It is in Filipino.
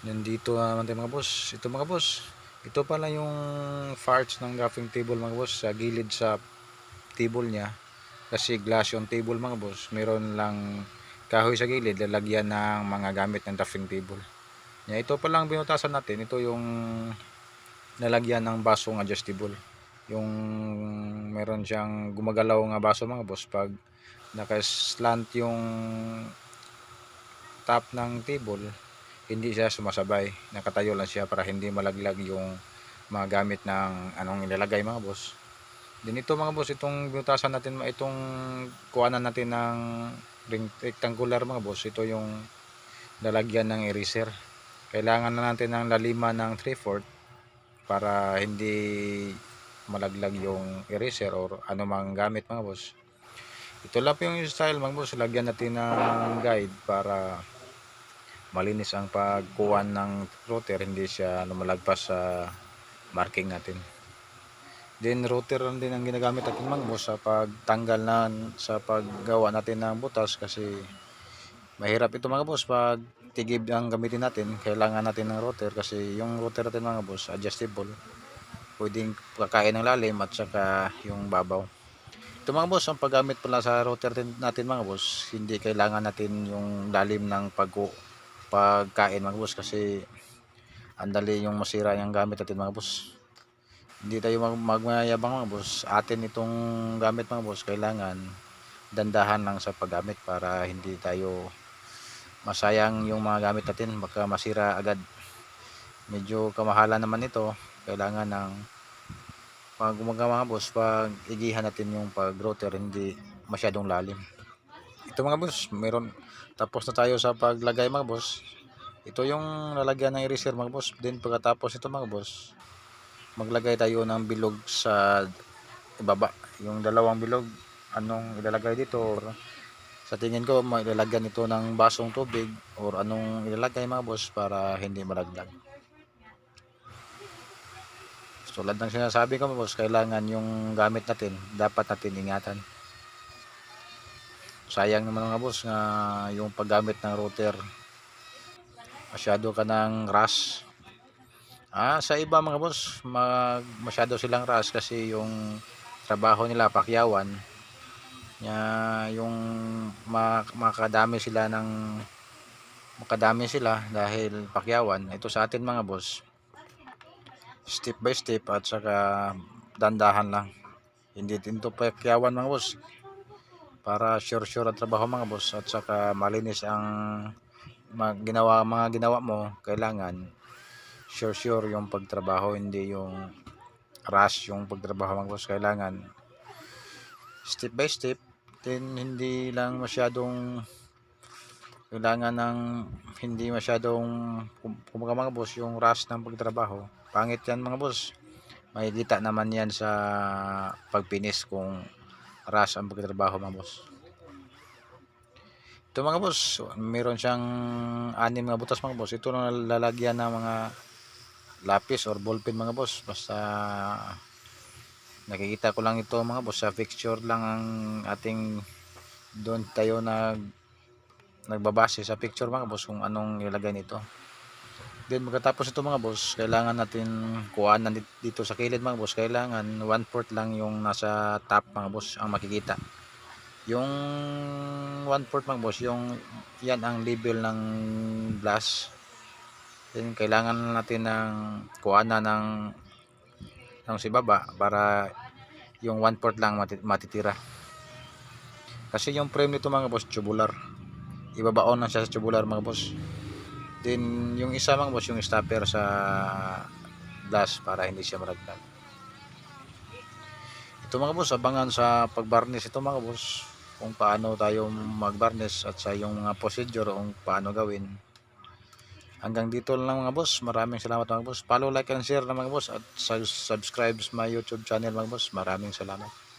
Nandito naman tayo mga boss. Ito mga boss. Ito pala yung parts ng drafting table mga boss sa gilid sa table niya. Kasi glass yung table mga boss. Meron lang kahoy sa gilid lalagyan ng mga gamit ng drafting table. Ya, ito pa lang binutasan natin. Ito yung nalagyan ng basong adjustable. Yung meron siyang gumagalaw nga baso mga boss pag naka-slant yung top ng table hindi siya sumasabay. Nakatayo lang siya para hindi malaglag yung mga gamit ng anong ilalagay mga boss. Din ito mga boss, itong binutasan natin, itong kuhanan natin ng rectangular mga boss. Ito yung lalagyan ng eraser. Kailangan na natin ng lalima ng 3/4 para hindi malaglag yung eraser or anumang gamit mga boss. Ito lang po yung style mga boss. Lagyan natin ng guide para malinis ang pagkuha ng router hindi siya lumalagpas sa marking natin. Then router din ang ginagamit natin boss sa pagtanggal na sa paggawa natin ng butas kasi mahirap ito mga boss. Pag tigib ang gamitin natin kailangan natin ng router kasi yung router natin mga boss adjustable. Pwedeng kakain ng lalim at saka yung babaw. Ito mga boss ang paggamit pala sa router natin mga boss hindi kailangan natin yung lalim ng pagku pagkain mga boss kasi andali yung masira yung gamit natin mga boss. Hindi tayo mag magmayabang mga boss. Atin itong gamit mga boss kailangan dandahan lang sa paggamit para hindi tayo masayang yung mga gamit natin. Baka masira agad. Medyo kamahalan naman ito. Kailangan ng pag gumagawa mga boss pag igihan natin yung pag router hindi masyadong lalim ito mga boss meron tapos na tayo sa paglagay mga boss. Ito yung lalagyan ng eraser mga boss. Then pagkatapos ito mga boss, maglagay tayo ng bilog sa ibaba. Yung dalawang bilog, anong ilalagay dito or sa tingin ko mailalagyan ito ng basong tubig or anong ilalagay mga boss para hindi malaglag. Tulad ng sinasabi ko mga boss, kailangan yung gamit natin, dapat natin ingatan sayang naman mga boss nga yung paggamit ng router. Masyado ka ng rush. Ah sa iba mga boss mag, masyado silang rush kasi yung trabaho nila pakyawan. Nya yung mak makadami sila ng makadami sila dahil pakyawan. Ito sa atin mga boss step by step at saka dandahan lang. Hindi din to pakyawan mga boss para sure sure ang trabaho mga boss. At saka malinis ang ginawa mga ginawa mo kailangan sure sure yung pagtrabaho hindi yung rush yung pagtrabaho mga boss. Kailangan step by step. Then hindi lang masyadong kailangan ng hindi masyadong kumaga mga boss yung rush ng pagtrabaho. Pangit yan mga boss. Makikita naman yan sa pagpinis kung rush ang pagtrabaho mga boss. Ito mga boss meron siyang anim mga butas mga boss. Ito na lalagyan ng mga lapis or ballpen mga boss. Basta nakikita ko lang ito mga boss sa fixture lang ang ating doon tayo nag nagbabase sa picture mga boss kung anong ilagay nito Then pagkatapos ito mga boss, kailangan natin kuhanan dito sa kilid mga boss. Kailangan 1 fourth lang yung nasa top mga boss ang makikita. Yung 1 fourth mga boss, yung yan ang level ng glass. Then kailangan natin ng kuhanan ng ng si baba para yung 1 fourth lang matitira. Kasi yung frame nito mga boss tubular. Ibabaon lang siya sa tubular mga boss. Then, yung isa mga boss, yung stopper sa glass para hindi siya maragdag. Ito mga boss, abangan sa pagbarnish ito mga boss kung paano tayo magbarnish at sa yung mga procedure kung paano gawin. Hanggang dito lang mga boss. Maraming salamat mga boss. Follow, like, and share na mga boss at subscribe sa my YouTube channel mga boss. Maraming salamat.